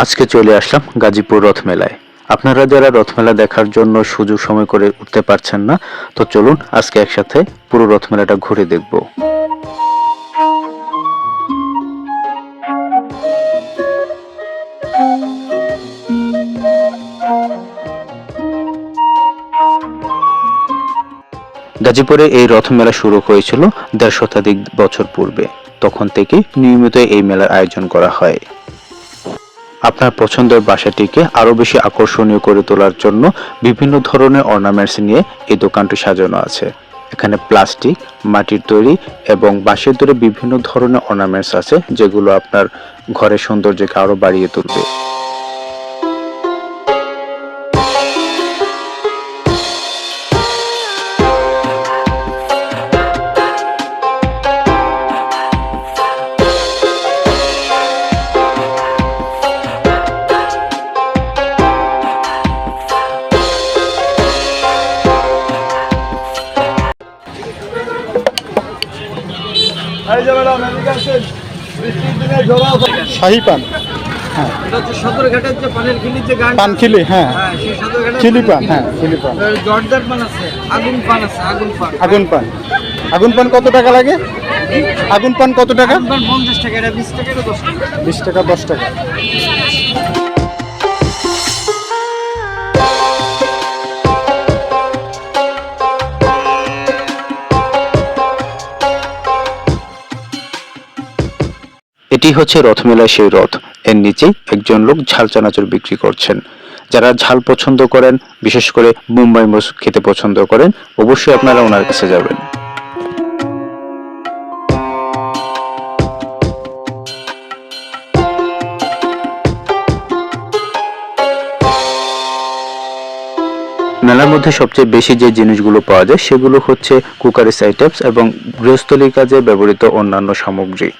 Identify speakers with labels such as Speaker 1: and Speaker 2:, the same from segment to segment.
Speaker 1: আজকে চলে আসলাম গাজীপুর রথ মেলায় আপনারা যারা রথমেলা দেখার জন্য সুযোগ সময় করে উঠতে পারছেন না, তো চলুন আজকে একসাথে পুরো রথমেলাটা ঘুরে দেখব। গাজীপুরে এই রথ মেলা শুরু হয়েছিল দেড় শতাধিক বছর পূর্বে। তখন থেকে নিয়মিত এই মেলার আয়োজন করা হয়। আপনার পছন্দের বাসাটিকে আরও বেশি আকর্ষণীয় করে তোলার জন্য বিভিন্ন ধরনের অর্নামেন্টস নিয়ে এই দোকানটি সাজানো আছে। এখানে প্লাস্টিক, মাটির তৈরি এবং বাঁশের তৈরি বিভিন্ন ধরনের অর্নামেন্টস আছে, যেগুলো আপনার ঘরের সৌন্দর্যকে আরও বাড়িয়ে তুলবে।
Speaker 2: শাহি পান।
Speaker 3: হ্যাঁ।
Speaker 2: পান হ্যাঁ।
Speaker 3: হ্যাঁ
Speaker 2: চিলি পান হ্যাঁ চিলি পান।
Speaker 3: জর্দার পান আছে আগুন পান আছে আগুন পান।
Speaker 2: আগুন পান। আগুন পান কত টাকা লাগে? আগুন পান কত টাকা?
Speaker 3: পঞ্চাশ টাকা বিশ টাকা দশ টাকা।
Speaker 2: বিশ টাকা দশ টাকা।
Speaker 1: এটি হচ্ছে রথমেলায় সেই রথ। এর নিচেই একজন লোক ঝাল চানাচুর বিক্রি করছেন। যারা ঝাল পছন্দ করেন, বিশেষ করে মুম্বাই মোস খেতে পছন্দ করেন, অবশ্যই আপনারা ওনার কাছে যাবেন। মেলার মধ্যে সবচেয়ে বেশি যে জিনিসগুলো পাওয়া যায়, সেগুলো হচ্ছে কুকারিস আইটেমস এবং গৃহস্থলীর কাজে ব্যবহৃত অন্যান্য সামগ্রী।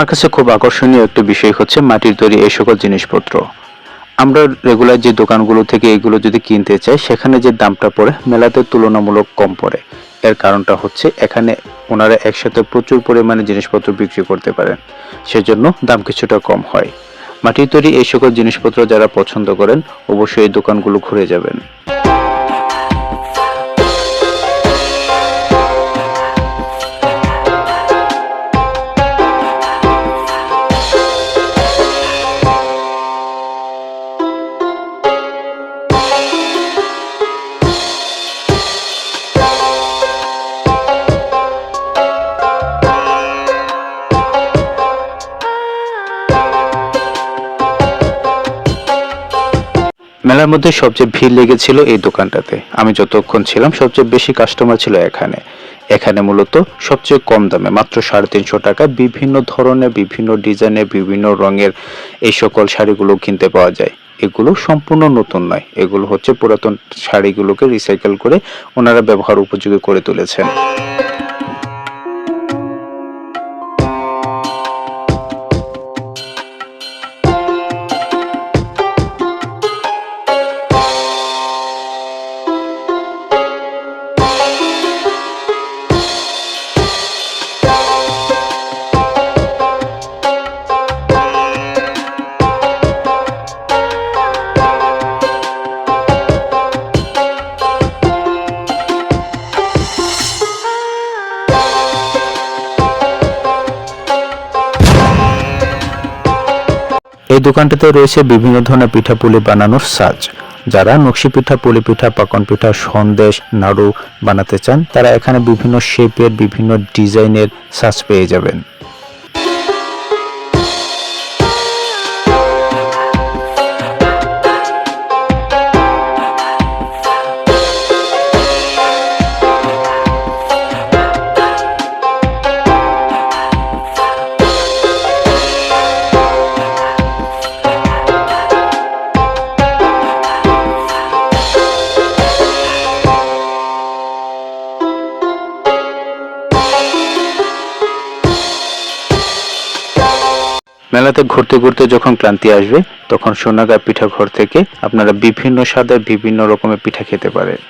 Speaker 1: আমার কাছে খুব আকর্ষণীয় একটা বিষয় হচ্ছে মাটির তৈরি এই সকল জিনিসপত্র। আমরা রেগুলার যে দোকানগুলো থেকে এগুলো যদি কিনতে চাই, সেখানে যে দামটা পড়ে মেলাতে তুলনামূলক কম পড়ে। এর কারণটা হচ্ছে এখানে ওনারা একসাথে প্রচুর পরিমাণে জিনিসপত্র বিক্রি করতে পারেন। সেজন্য দাম কিছুটা কম হয়। মাটির তৈরি এই সকল জিনিসপত্র যারা পছন্দ করেন, অবশ্যই এই দোকানগুলো ঘুরে যাবেন। মেলার মধ্যে সবচেয়ে ভিড় লেগেছিল এই দোকানটাতে। আমি যতক্ষণ ছিলাম, সবচেয়ে বেশি কাস্টমার ছিল এখানে। এখানে মূলত সবচেয়ে কম দামে, মাত্র সাড়ে তিনশো টাকা বিভিন্ন ধরনের, বিভিন্ন ডিজাইনের, বিভিন্ন রঙের এই সকল শাড়িগুলো কিনতে পাওয়া যায়। এগুলো সম্পূর্ণ নতুন নয়। এগুলো হচ্ছে পুরাতন শাড়িগুলোকে রিসাইকেল করে ওনারা ব্যবহার উপযোগী করে তুলেছেন। এই দোকানটিতে রয়েছে বিভিন্ন ধরনের পিঠাপুলি বানানোর সাজ। যারা নকশি পিঠা, পুলি পিঠা, পাকন পিঠা, সন্দেশ, নাড়ু বানাতে চান, তারা এখানে বিভিন্ন শেপের বিভিন্ন ডিজাইনের সাজ পেয়ে যাবেন। মেলাতে ঘুরতে ঘুরতে যখন ক্লান্তি আসবে, তখন সোনাগা পিঠা ঘর থেকে আপনারা বিভিন্ন স্বাদের বিভিন্ন রকমের পিঠা খেতে পারেন।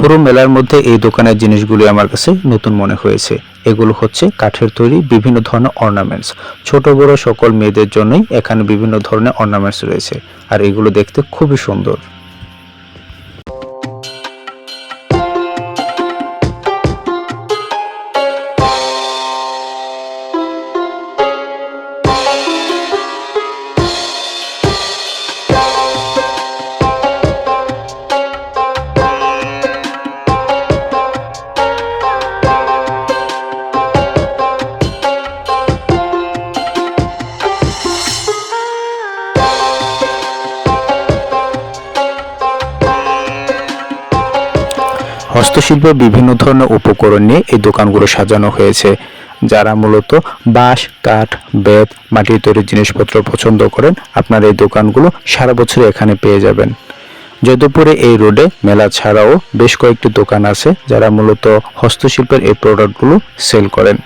Speaker 1: পুরো মেলার মধ্যে এই দোকানের জিনিসগুলি আমার কাছে নতুন মনে হয়েছে। এগুলো হচ্ছে কাঠের তৈরি বিভিন্ন ধরনের অর্নামেন্টস ছোট, বড় সকল মেয়েদের জন্যই এখানে বিভিন্ন ধরনের অর্নামেন্টস রয়েছে। আর এগুলো দেখতে খুবই সুন্দর। হস্তশিল্পের বিভিন্ন ধরনের উপকরণ নিয়ে এই দোকানগুলো সাজানো হয়েছে, যারা মূলত বাঁশ, কাঠ, বেত, মাটির তৈরি জিনিসপত্র পছন্দ করেন, আপনারা এই দোকানগুলো সারা বছর এখানে পেয়ে যাবেন। যদুপুরে এই রোডে মেলা ছাড়াও বেশ কয়েকটি দোকান আছে, যারা মূলত হস্তশিল্পের এই প্রোডাক্টগুলো সেল করেন।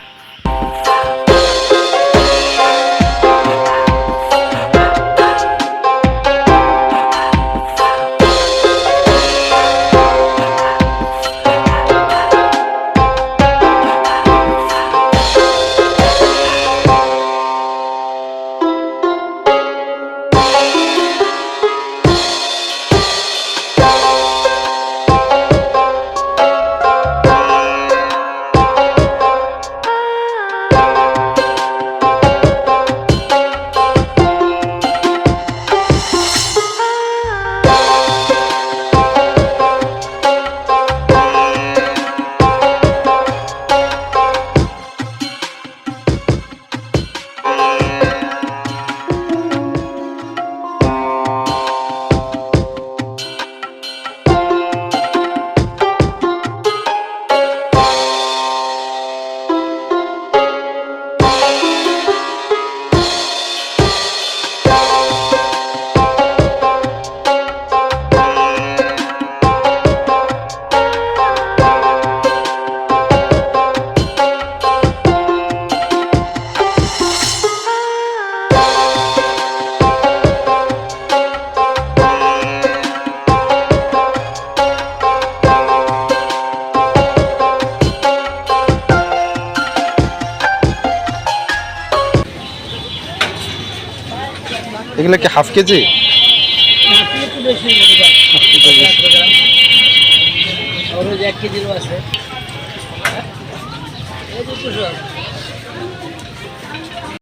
Speaker 2: এগুলো কি হাফ কেজি?
Speaker 4: এক আছে। সব